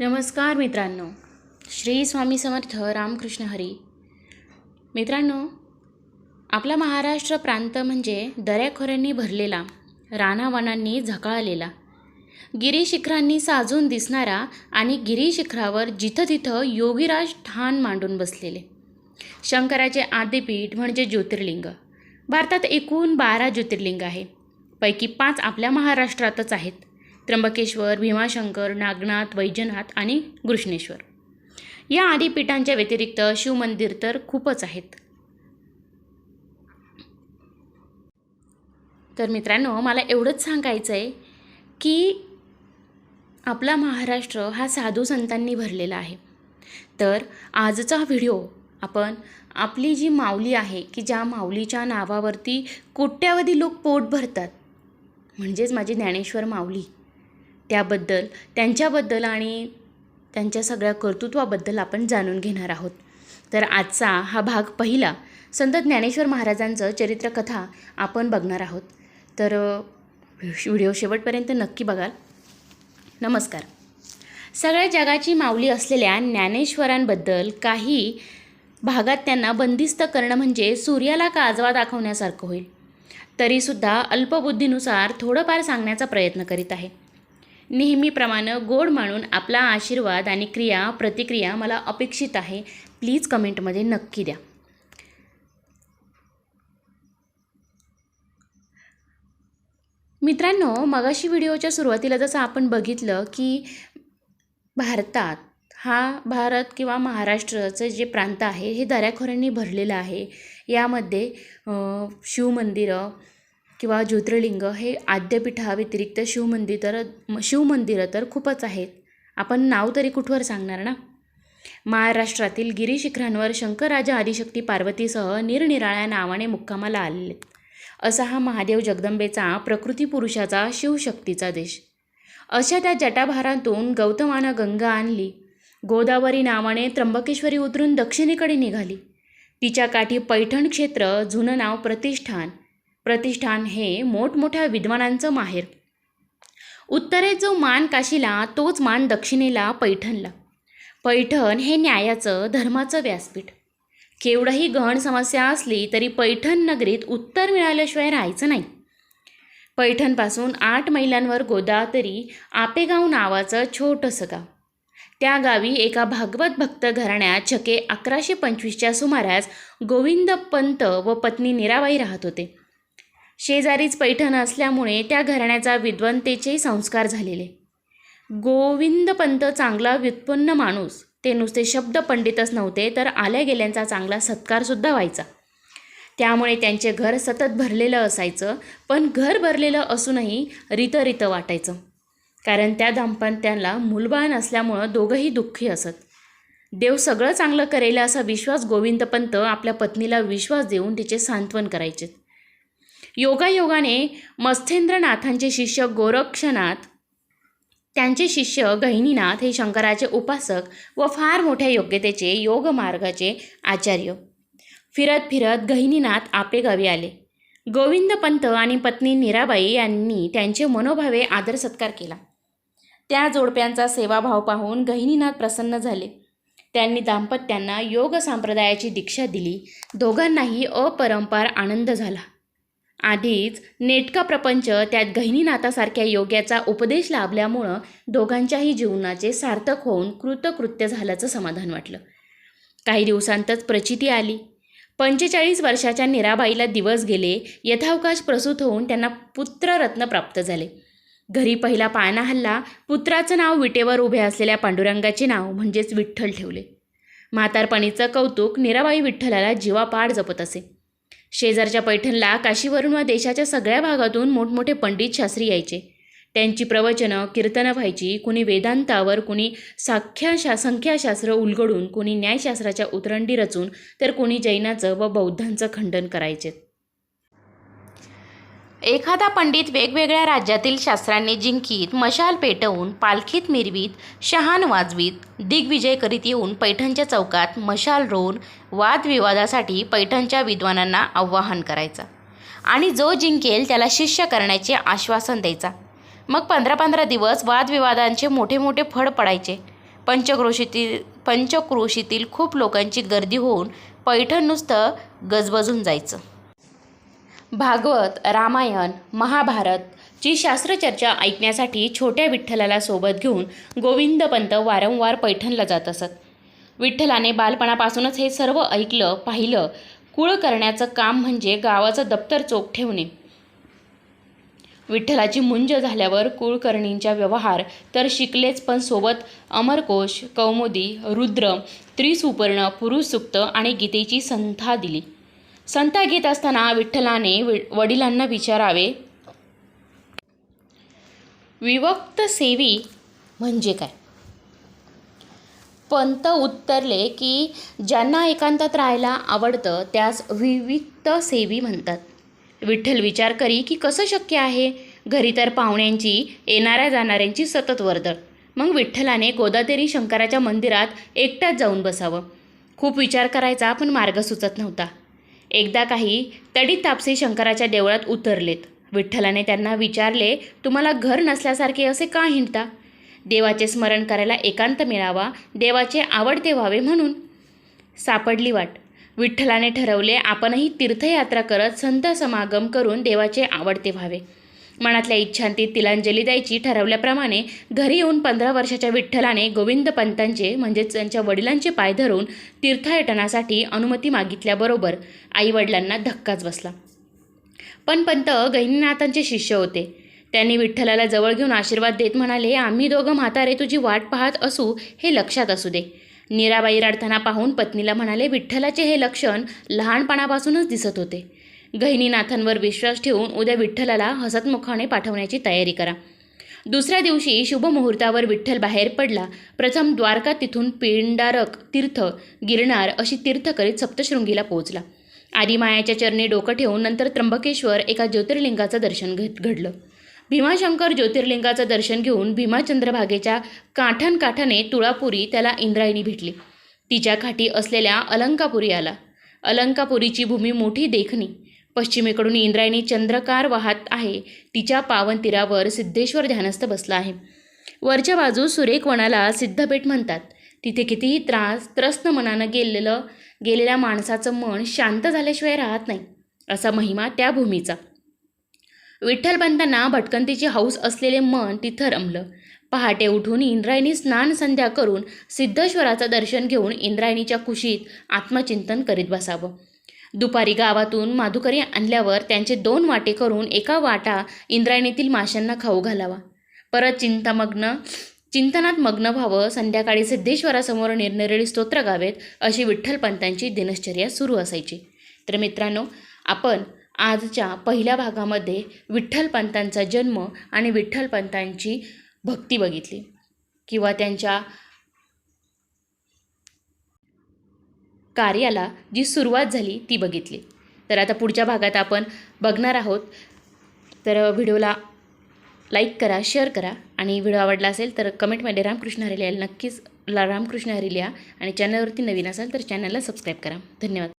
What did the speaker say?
नमस्कार मित्रांनो. श्री स्वामी समर्थ रामकृष्ण हरी. मित्रांनो आपला महाराष्ट्र प्रांत म्हणजे दऱ्याखोऱ्यांनी भरलेला रानावनांनी झकाळलेला. गिरीशिखरांनी साजून दिसणारा आणि गिरीशिखरावर जिथं तिथं योगीराज ठाण मांडून बसलेले. शंकराचे आदिपीठ म्हणजे ज्योतिर्लिंग. भारतात एकूण बारा ज्योतिर्लिंग आहे पैकी पाच आपल्या महाराष्ट्रातच आहेत. त्र्यंबकेश्वर भीमाशंकर नागनाथ वैजनाथ आणि कृष्णेश्वर. या आदिपीठांच्या व्यतिरिक्त शिवमंदिर तर खूपच आहेत. तर मित्रांनो मला एवढंच सांगायचं आहे की आपला महाराष्ट्र हा साधू संतांनी भरलेला आहे. तर आजचा व्हिडिओ आपण आपली जी माऊली आहे की ज्या माऊलीच्या नावावरती कोट्यावधी लोक पोट भरतात म्हणजेच माझी ज्ञानेश्वर माऊली. त्याबद्दल त्यांच्याबद्दल आणि त्यांच्या सगळ्या कर्तृत्वाबद्दल आपण जाणून घेणार आहोत. तर आजचा हा भाग पहिला संत ज्ञानेश्वर महाराजांचं चरित्रकथा आपण बघणार आहोत. तर व्हिडिओ शेवटपर्यंत नक्की बघाल. नमस्कार. सगळ्या जगाची माऊली असलेल्या ज्ञानेश्वरांबद्दल काही भागात त्यांना बंदिस्त करणं म्हणजे सूर्याला काजवा दाखवण्यासारखं होईल. तरीसुद्धा अल्पबुद्धीनुसार थोडंफार सांगण्याचा प्रयत्न करीत आहे. नेहमीप्रमाणे गोड मानून आपला आशीर्वाद आणि क्रिया प्रतिक्रिया मला अपेक्षित आहे. प्लीज कमेंटमध्ये नक्की द्या. मित्रांनो मगाशी व्हिडिओच्या सुरुवातीला जसं आपण बघितलं की भारतात हा भारत किंवा महाराष्ट्राचं जे प्रांत आहे हे दऱ्याखोऱ्यांनी भरलेलं आहे. यामध्ये शिवमंदिरं किंवा ज्योतिर्लिंग हे आद्यपीठाव्यतिरिक्त शिवमंदिर तर शिवमंदिरं तर खूपच आहेत. आपण नाव तरी कुठवर सांगणार ना? महाराष्ट्रातील गिरीशिखरांवर शंकरराजा आदिशक्ती पार्वतीसह निरनिराळ्या नावाने मुक्कामाला आलेले. असा हा महादेव जगदंबेचा प्रकृती पुरुषाचा शिवशक्तीचा देश. अशा त्या जटाभारातून गौतमानं गंगा आणली. गोदावरी नावाने त्र्यंबकेश्वरी उतरून दक्षिणेकडे निघाली. तिच्या काठी पैठण क्षेत्र जुनं नाव प्रतिष्ठान. प्रतिष्ठान हे मोठमोठ्या विद्वानांचं माहेर. उत्तरेत जो मान काशीला तोच मान दक्षिणेला पैठणला. पैठण हे न्यायाचं धर्माचं व्यासपीठ. केवढंही गहन समस्या असली तरी पैठण नगरीत उत्तर मिळाल्याशिवाय राहायचं नाही. पैठणपासून आठ मैलांवर गोदातरी आपेगाव नावाचं छोटंसं गाव. त्या गावी एका भागवत भक्त घराण्यात छके अकराशे पंचवीसच्या सुमारास गोविंद पंत व पत्नी निराबाई राहत होते. शेजारीच पैठण असल्यामुळे त्या घराण्याचा विद्वंतेचे संस्कार झालेले. गोविंदपंत चांगला व्युत्पन्न माणूस. ते नुसते शब्द पंडितच नव्हते तर आल्या गेल्यांचा चांगला सत्कारसुद्धा व्हायचा. त्यामुळे त्यांचे घर सतत भरलेलं असायचं पण घर भरलेलं असूनही रितं वाटायचं. कारण त्या दाम्पत्याला मूलबाळ नसल्यामुळं दोघंही दुःखी असत. देव सगळं चांगलं करेल असा विश्वास गोविंदपंत आपल्या पत्नीला विश्वास देऊन तिचे सांत्वन करायचे योगायोगाने मस्थेंद्रनाथांचे शिष्य गोरक्षनाथ त्यांचे शिष्य गहिनीनाथ हे शंकराचे उपासक व फार मोठ्या योग्यतेचे योगमार्गाचे आचार्य. फिरत फिरत गहिनीनाथ आपेगावी आले. गोविंदपंत आणि पत्नी निराबाई यांनी त्यांचे मनोभावे आदर सत्कार केला. त्या जोडप्यांचा सेवाभाव पाहून गहिनीनाथ प्रसन्न झाले. त्यांनी दाम्पत्यांना योग संप्रदायाची दीक्षा दिली. दोघांनाही अपरंपार आनंद झाला. आधीच नेटका प्रपंच त्यात गहिनीनाथासारख्या योग्याचा उपदेश लाभल्यामुळं दोघांच्याही जीवनाचे सार्थक होऊन कृतकृत्य झाल्याचं समाधान वाटलं. काही दिवसांतच प्रचिती आली. पंचेचाळीस वर्षाच्या निराबाईला दिवस गेले यथावकाश प्रसूत होऊन त्यांना पुत्ररत्न प्राप्त झाले. घरी पहिला पाळणा हल्ला पुत्राचं नाव विटेवर उभे असलेल्या पांडुरंगाचे नाव म्हणजेच विठ्ठल ठेवले. म्हातारपणीचं कौतुक निराबाई विठ्ठलाला जीवापाड जपत असे. शेजारच्या पैठणला काशीवरून व देशाच्या सगळ्या भागातून मोठमोठे पंडित शास्त्री यायचे. त्यांची प्रवचनं कीर्तनं व्हायची कुणी वेदांतावर कुणी साख्या शा संख्याशास्त्र उलगडून कुणी न्यायशास्त्राच्या उतरंडी रचून तर कुणी जैनाचं व बौद्धांचं खंडन करायचे. एखादा पंडित वेगवेगळ्या राज्यातील शास्त्रांनी जिंकीत मशाल पेटवून पालखीत मिरवीत शहान वाजवीत दिग्विजय करीत येऊन पैठणच्या चौकात मशाल रोवून वादविवादासाठी पैठणच्या विद्वानांना आवाहन करायचा आणि जो जिंकेल त्याला शिष्य करण्याचे आश्वासन द्यायचा. मग पंधरा पंधरा दिवस वादविवादांचे मोठे मोठे फळ पडायचे. पंचक्रोशीतील पंचक्रोशीतील खूप लोकांची गर्दी होऊन पैठण नुसतं गजबजून जायचं. भागवत रामायण महाभारतची शास्त्रचर्चा ऐकण्यासाठी छोट्या विठ्ठलाला सोबत घेऊन गोविंदपंत वारंवार पैठणला जात असत. विठ्ठलाने बालपणापासूनच हे सर्व ऐकलं पाहिलं. कुळ करण्याचं काम म्हणजे गावाचं दप्तर चोख ठेवणे. विठ्ठलाची मुंज झाल्यावर कुळकर्णींचा व्यवहार तर शिकलेच पण सोबत अमरकोश कौमुदी रुद्र त्रिसुपर्ण पुरुषसुक्त आणि गीतेची संथा दिली. संता घेत असताना विठ्ठलाने वि वडिलांना विचारावे. विभक्त सेवी म्हणजे काय? पंत उत्तरले की ज्यांना एकांतात राहायला आवडतं त्यास विविक्त सेवी म्हणतात. विठ्ठल विचार करी की कसं शक्य आहे? घरी तर पाहुण्यांची येणाऱ्या जाणाऱ्यांची सतत वर्दळ. मग विठ्ठलाने गोदादेरी शंकराच्या मंदिरात एकटाच जाऊन बसावं. खूप विचार करायचा पण मार्ग सुचत नव्हता. एकदा काही तडी तापसी शंकराच्या देवळात उतरलेत. विठ्ठलाने त्यांना विचारले तुम्हाला घर नसल्यासारखे असे का हिंडता? देवाचे स्मरण करायला एकांत मिळावा देवाचे आवडते व्हावे म्हणून. सापडली वाट. विठ्ठलाने ठरवले आपणही तीर्थयात्रा करत संत समागम करून देवाचे आवडते व्हावे. मनातल्या इच्छांती तिलांजली द्यायची ठरवल्याप्रमाणे घरी येऊन पंधरा वर्षाच्या विठ्ठलाने गोविंद पंतांचे म्हणजेच त्यांच्या वडिलांचे पाय धरून तीर्थाटनासाठी अनुमती मागितल्याबरोबर आईवडिलांना धक्काच बसला. पण पंत गहिनीनाथांचे शिष्य होते. त्यांनी विठ्ठलाला जवळ घेऊन आशीर्वाद देत म्हणाले आम्ही दोघं म्हातारे तुझी वाट पाहत असू हे लक्षात असू दे. निराबाई रडताना पाहून पत्नीला म्हणाले विठ्ठलाचे हे लक्षण लहानपणापासूनच दिसत होते. गहिनीनाथांवर विश्वास ठेवून उद्या विठ्ठलाला हसतमुखाने पाठवण्याची तयारी करा. दुसऱ्या दिवशी शुभमुहूर्तावर विठ्ठल बाहेर पडला. प्रथम द्वारका तिथून पिंडारक तीर्थ गिरणार अशी तीर्थ करीत सप्तशृंगीला पोहोचला. आदिमायाच्या चरणी डोकं ठेवून नंतर त्र्यंबकेश्वर एका ज्योतिर्लिंगाचं दर्शन घेत घडलं. भीमाशंकर ज्योतिर्लिंगाचं दर्शन घेऊन भीमाचंद्रभागेच्या काठण काठाने तुळापुरी त्याला इंद्रायणी भेटली. तिच्या काठी असलेल्या अलंकापुरी आला. अलंकापुरीची भूमी मोठी देखणी. पश्चिमेकडून इंद्रायणी चंद्रकार वाहत आहे. तिच्या पावनतीरावर सिद्धेश्वर ध्यानस्थ बसला आहे. वरच्या बाजूस सुरेख वनाला सिद्धपेठ म्हणतात. तिथे कितीही त्रास त्रस्त मनानं गेलेलं गेलेल्या माणसाचं मन शांत झाल्याशिवाय राहत नाही असा महिमा त्या भूमीचा. विठ्ठलपंतांना भटकंतीची हौस असलेले मन तिथं रमलं. पहाटे उठून इंद्रायणी स्नान संध्या करून सिद्धेश्वराचं दर्शन घेऊन इंद्रायणीच्या कुशीत आत्मचिंतन करीत बसावं. दुपारी गावातून माधुकरी आणल्यावर त्यांचे दोन वाटे करून एका वाटा इंद्रायणीतील माशांना खाऊ घालावा. परत चिंतामग्न चिंतनात मग्न व्हावं संध्याकाळी सिद्धेश्वरासमोर निरनिराळी स्तोत्र गावेत अशी विठ्ठलपंतांची दिनश्चर्या सुरू असायची. तर मित्रांनो आपण आजच्या पहिल्या भागामध्ये विठ्ठलपंतांचा जन्म आणि विठ्ठलपंतांची भक्ती बघितली किंवा त्यांच्या कार्याला जी सुरुवात झाली ती बघितली. तर आता पुढच्या भागात आपण बघणार आहोत. तर व्हिडिओला लाईक करा शेअर करा आणि व्हिडिओ आवडला असेल तर कमेंटमध्ये रामकृष्ण हरी लिहायला नक्कीच ला रामकृष्ण हरी लिहा आणि चॅनलवरती नवीन असाल तर चॅनलला सबस्क्राईब करा. धन्यवाद.